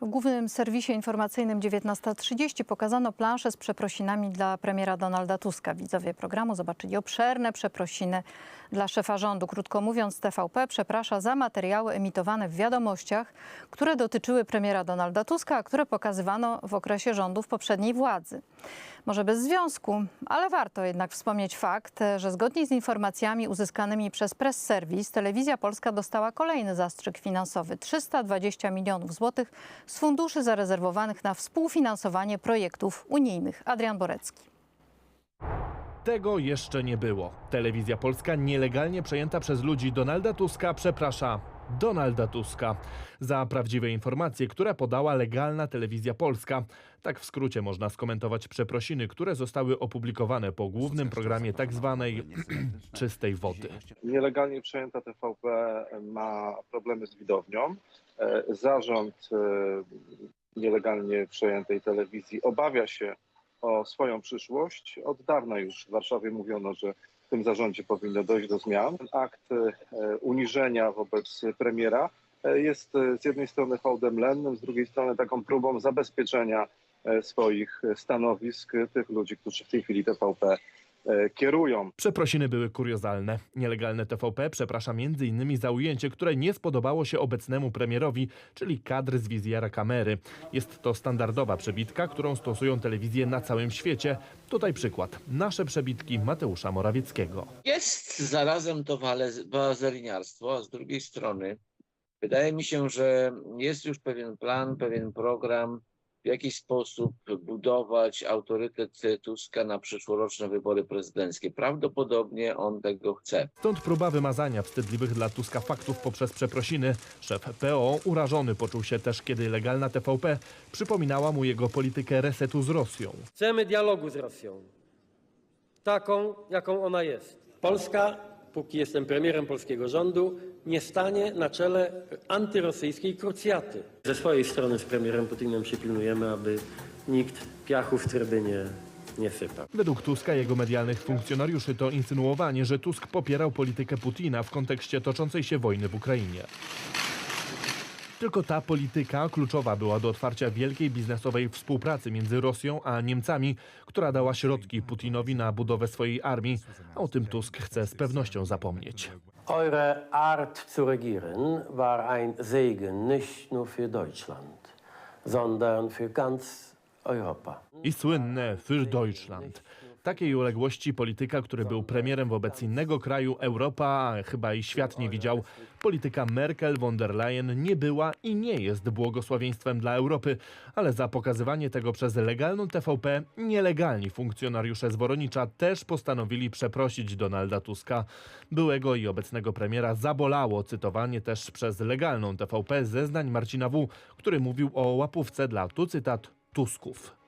W głównym serwisie informacyjnym 19.30 pokazano planszę z przeprosinami dla premiera Donalda Tuska. Widzowie programu zobaczyli obszerne przeprosiny dla szefa rządu. Krótko mówiąc, TVP przeprasza za materiały emitowane w wiadomościach, które dotyczyły premiera Donalda Tuska, a które pokazywano w okresie rządów poprzedniej władzy. Może bez związku, ale warto jednak wspomnieć fakt, że zgodnie z informacjami uzyskanymi przez Press Service, Telewizja Polska dostała kolejny zastrzyk finansowy 320 milionów złotych z funduszy zarezerwowanych na współfinansowanie projektów unijnych. Adrian Borecki. Tego jeszcze nie było. Telewizja Polska, nielegalnie przejęta przez ludzi Donalda Tuska, przeprasza Donalda Tuska za prawdziwe informacje, które podała legalna telewizja polska. Tak w skrócie można skomentować przeprosiny, które zostały opublikowane po głównym programie tak zwanej czystej wody. Nielegalnie przejęta TVP ma problemy z widownią. E, Zarząd e, nielegalnie przejętej telewizji obawia się o swoją przyszłość. Od dawna już w Warszawie mówiono, że w tym zarządzie powinno dojść do zmian. Ten akt e, uniżenia wobec premiera e, jest e, z jednej strony hołdem lennym, z drugiej strony taką próbą zabezpieczenia swoich stanowisk tych ludzi, którzy w tej chwili TVP kierują. Przeprosiny były kuriozalne. Nielegalne TVP przeprasza m.in. za ujęcie, które nie spodobało się obecnemu premierowi, czyli kadr z wizjera kamery. Jest to standardowa przebitka, którą stosują telewizje na całym świecie. Tutaj przykład. Nasze przebitki Mateusza Morawieckiego. Jest zarazem to wale- wazerniarstwo, a z drugiej strony wydaje mi się, że jest już pewien plan, pewien program, w jaki sposób budować autorytet Tuska na przyszłoroczne wybory prezydenckie. Prawdopodobnie on tego chce. Stąd próba wymazania wstydliwych dla Tuska faktów poprzez przeprosiny. Szef PO urażony poczuł się też, kiedy legalna TVP przypominała mu jego politykę resetu z Rosją. Chcemy dialogu z Rosją. Taką, jaką ona jest. Polska, póki jestem premierem polskiego rządu, nie stanie na czele antyrosyjskiej krucjaty. Ze swojej strony z premierem Putinem się pilnujemy, aby nikt piachu w trybynie nie sypał. Według Tuska jego medialnych funkcjonariuszy to insynuowanie, że Tusk popierał politykę Putina w kontekście toczącej się wojny w Ukrainie. Tylko ta polityka kluczowa była do otwarcia wielkiej biznesowej współpracy między Rosją a Niemcami, która dała środki Putinowi na budowę swojej armii, a o tym Tusk chce z pewnością zapomnieć. Eure Art zu regieren war ein Segen nicht nur für Deutschland, sondern für ganz Europa. I słynne für Deutschland. Takiej uległości polityka, który był premierem wobec innego kraju, Europa, a chyba i świat nie widział, polityka Merkel von der Leyen nie była i nie jest błogosławieństwem dla Europy, ale za pokazywanie tego przez legalną TVP nielegalni funkcjonariusze z Woronicza też postanowili przeprosić Donalda Tuska. Byłego i obecnego premiera zabolało cytowanie też przez legalną TVP zeznań Marcina W., który mówił o łapówce dla, tu cytat, Tusków.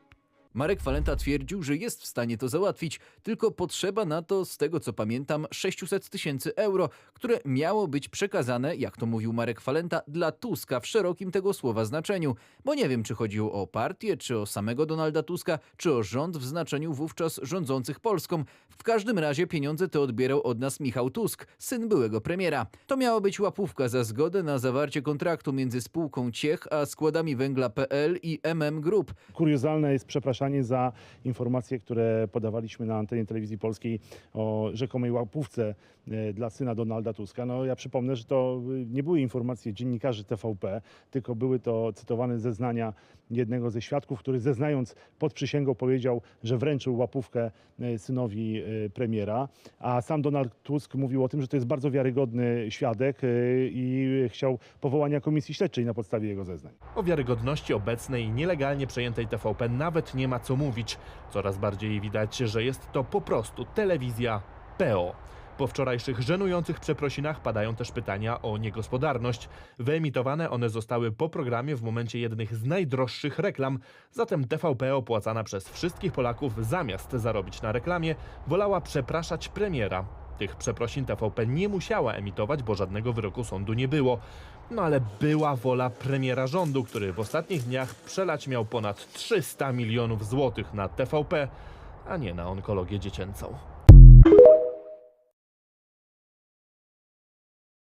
Marek Falenta twierdził, że jest w stanie to załatwić, tylko potrzeba na to, z tego co pamiętam, 600 tysięcy euro, które miało być przekazane, jak to mówił Marek Falenta, dla Tuska w szerokim tego słowa znaczeniu. Bo nie wiem, czy chodziło o partię, czy o samego Donalda Tuska, czy o rząd w znaczeniu wówczas rządzących Polską. W każdym razie pieniądze te odbierał od nas Michał Tusk, syn byłego premiera. To miała być łapówka za zgodę na zawarcie kontraktu między spółką Ciech a składami węgla PL i MM Group. Kuriozalne jest przepraszanie za informacje, które podawaliśmy na antenie telewizji polskiej o rzekomej łapówce e, dla syna Donalda Tuska. No ja przypomnę, że to y, nie były informacje dziennikarzy TVP, tylko były to cytowane zeznania jednego ze świadków, który zeznając pod przysięgą powiedział, że wręczył łapówkę e, synowi e, premiera, a sam Donald Tusk mówił o tym, że to jest bardzo wiarygodny świadek e, i chciał powołania komisji śledczej na podstawie jego zeznań. O wiarygodności obecnej, nielegalnie przejętej TVP nawet nie ma co mówić. Coraz bardziej widać, że jest to po prostu telewizja PO. Po wczorajszych żenujących przeprosinach padają też pytania o niegospodarność. Wyemitowane one zostały po programie w momencie jednych z najdroższych reklam, zatem TVP opłacana przez wszystkich Polaków zamiast zarobić na reklamie, wolała przepraszać premiera. Tych przeprosin TVP nie musiała emitować, bo żadnego wyroku sądu nie było. No ale była wola premiera rządu, który w ostatnich dniach przelać miał ponad 300 milionów złotych na TVP, a nie na onkologię dziecięcą.